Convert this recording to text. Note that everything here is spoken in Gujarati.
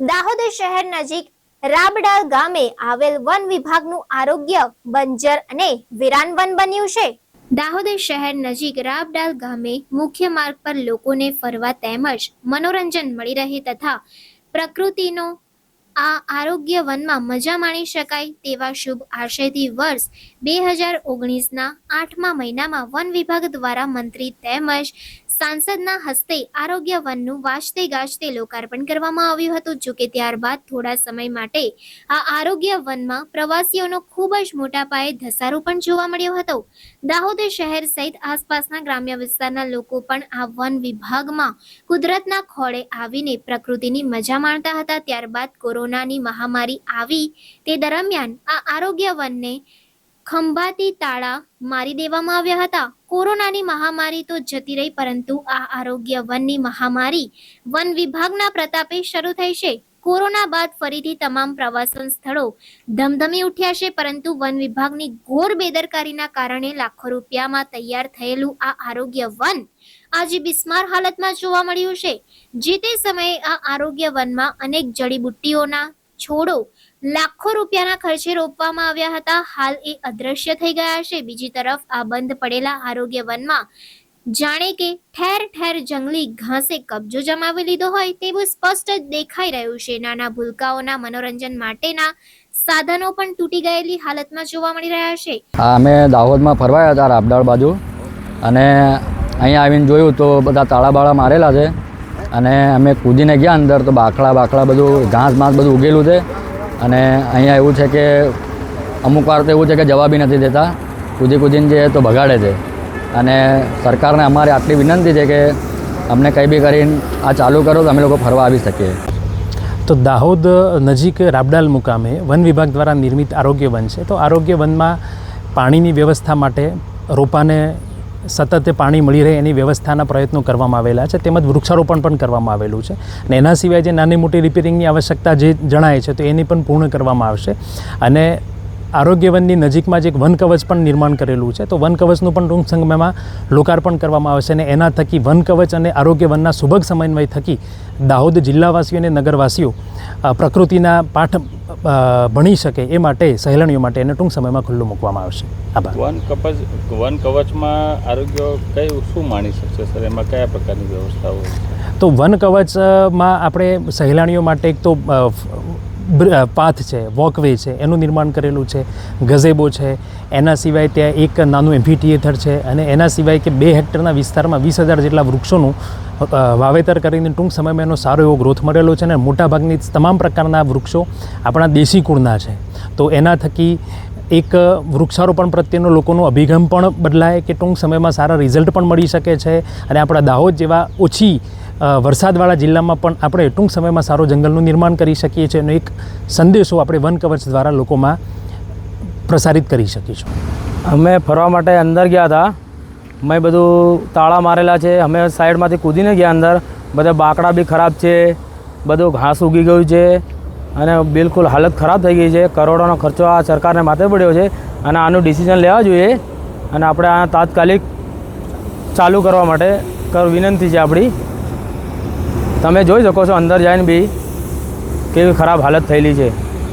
દાહોદ શહેર નજીક રાબડાળ ગામે આવેલ વન વિભાગનું આરોગ્ય બંજર અને વિરાન વન બન્યું છે. દાહોદ શહેર નજીક રાબડાલ ગામે મુખ્ય માર્ગ પર લોકોને ફરવા તેમજ મનોરંજન મળી રહે તથા પ્રકૃતિનો આ આરોગ્ય વનમાં મજા માણી શકાય તેવા શુભ આશયથી વર્ષ બે હજાર ઓગણીસના આઠમા મહિનામાં વન વિભાગ દ્વારા મંત્રી તેમજ સાંસદના હસ્તે આરોગ્ય વનનું વાજતે ગાજતે લોકાર્પણ કરવામાં આવ્યું હતું. જોકે ત્યારબાદ થોડા સમય માટે આ આરોગ્ય વનમાં પ્રવાસીઓનો ખૂબ જ મોટા પાયે ધસારો પણ જોવા મળ્યો હતો. દાહોદ શહેર સહિત આસપાસના ગ્રામ્ય વિસ્તારના લોકો પણ આ વન વિભાગમાં કુદરતના ખોળે આવીને પ્રકૃતિની મજા માણતા હતા. ત્યારબાદ કોરોનાની મહામારી આવી તે દરમિયાન આ આરોગ્ય વનને ખંભાતી તાળા મારી દેવામાં આવ્યા હતા. કોરોનાની મહામારી તો જતી રહી, પરંતુ આ આરોગ્ય વનની મહામારી વન વિભાગના પ્રતાપે શરૂ થઈ છે. કોરોના બાદ ફરીથી તમામ પ્રવાસન સ્થળો ધમધમી ઉઠ્યા છે, પરંતુ વન વિભાગની ઘોર બેદરકારીના કારણે લાખો રૂપિયામાં તૈયાર થયેલું આ આરોગ્ય વન આજે બિસ્માર હાલતમાં જોવા મળ્યું છે. જે તે સમયે આ આરોગ્ય વનમાં અનેક જડીબુટ્ટીઓના છોડો લાખો રૂપિયાના ખર્ચે રોપવામાં આવ્યા હતા. હાલ એ અદ્રશ્ય થઈ ગયા છે. બીજી તરફ આ બંધ પડેલા આરોગ્ય વનમાં જાણે કે ઠેર ઠેર જંગલી ઘાસે કબજો જમાવી લીધો હોય તેવું સ્પષ્ટ દેખાઈ રહ્યું છે. નાના ભૂલકાઓના મનોરંજન માટેના સાધનો પણ તૂટી ગયેલી હાલતમાં જોવા મળી રહ્યા છે. અમે દાહોદમાં ફરવાયા હતા, રાબડાળ બાજુ. અને અહીંયા આવીને જોયું તો બધા તાળા બાળા મારેલા છે. અને અમે કૂદીને ગયા અંદર તો બાકડા બાકડા બધું, ઘાસ માસ બધું ઉગેલું છે. અને અહીંયા એવું છે કે અમુક વાર તો એવું છે કે જવાબી નથી દેતા. કૂદી કૂદીને જે તો બગાડે છે. અને સરકારને અમારી આટલી વિનંતી છે કે અમને કંઈ બી કરીને આ ચાલુ કરો તો અમે લોકો ફરવા આવી શકીએ. તો દાહોદ નજીક રાબડાલ મુકામે વન વિભાગ દ્વારા નિર્મિત આરોગ્ય વન છે. તો આરોગ્ય વનમાં પાણીની વ્યવસ્થા માટે રોપાને સતત પાણી મળી રહે એની વ્યવસ્થાના પ્રયત્નો કરવામાં આવેલા છે. તેમજ વૃક્ષારોપણ પણ કરવામાં આવેલું છે. અને એના સિવાય જે નાની મોટી રિપેરિંગની આવશ્યકતા જે જણાય છે, તો એની પણ પૂર્ણ કરવામાં આવશે. અને આરોગ્ય વનની નજીકમાં જ એક વન કવચ પણ નિર્માણ કરેલું છે. તો વન કવચનું પણ ટૂંક સમયમાં લોકાર્પણ કરવામાં આવશે અને એના થકી વન કવચ અને આરોગ્ય વનના સુભગ સમન્વય થકી દાહોદ જિલ્લાવાસીઓ અને નગરવાસીઓ પ્રકૃતિના પાઠ ભણી શકે એ માટે સહેલણીઓ માટે એને ટૂંક સમયમાં ખુલ્લું મૂકવામાં આવશે. આભાર. વન કવચ વન કવચમાં આરોગ્ય કયું શું માણી શકશે સર? એમાં કયા પ્રકારની વ્યવસ્થાઓ તો વન કવચમાં આપણે સહેલાણીઓ માટે એક તો પાથ છે, વોકવે છે, એનું નિર્માણ કરેલું છે, ગઝેબો છે, એના સિવાય ત્યાં એક નાનું એમ્ફી થિયેટર છે અને એના સિવાય કે બે હેક્ટરના વિસ્તારમાં વીસ હજાર જેટલા વૃક્ષોનું વાવેતર કરીને ટૂંક સમયમાં એનો સારો એવો ગ્રોથ મળેલો છે અને મોટાભાગની તમામ પ્રકારના વૃક્ષો આપણા દેશી કુળના છે. તો એના થકી એક વૃક્ષારોપણ પ્રત્યેનો લોકોનો અભિગમ પણ બદલાય કે ટૂંક સમયમાં સારા રિઝલ્ટ પણ મળી શકે છે અને આપણા દાહોદ જેવા ઓછી વરસાદવાળા જિલ્લામાં પણ આપણે ટૂંક સમયમાં સારો જંગલનું નિર્માણ કરી શકીએ છીએ અને એક સંદેશો આપણે વન કવચ દ્વારા લોકોમાં પ્રસારિત કરી શકીશું અમે ફરવા માટે અંદર ગયા હતા. મેં બધું તાળા મારેલા છે. અમે સાઈડમાંથી કૂદીને ગયા અંદર. બધા બાકડા બી ખરાબ છે. બધું ઘાસ ઉગી ગયું છે અને બિલકુલ હાલત ખરાબ થઈ ગઈ છે. કરોડોનો ખર્ચો આ સરકારને માથે પડ્યો છે અને આનું ડિસિઝન લેવા જોઈએ અને આપણે આ તાત્કાલિક ચાલુ કરવા માટે વિનંતી છે આપણી. તમે જોઈ શકો છો અંદર જઈને બી કેવી ખરાબ હાલત થયેલી છે.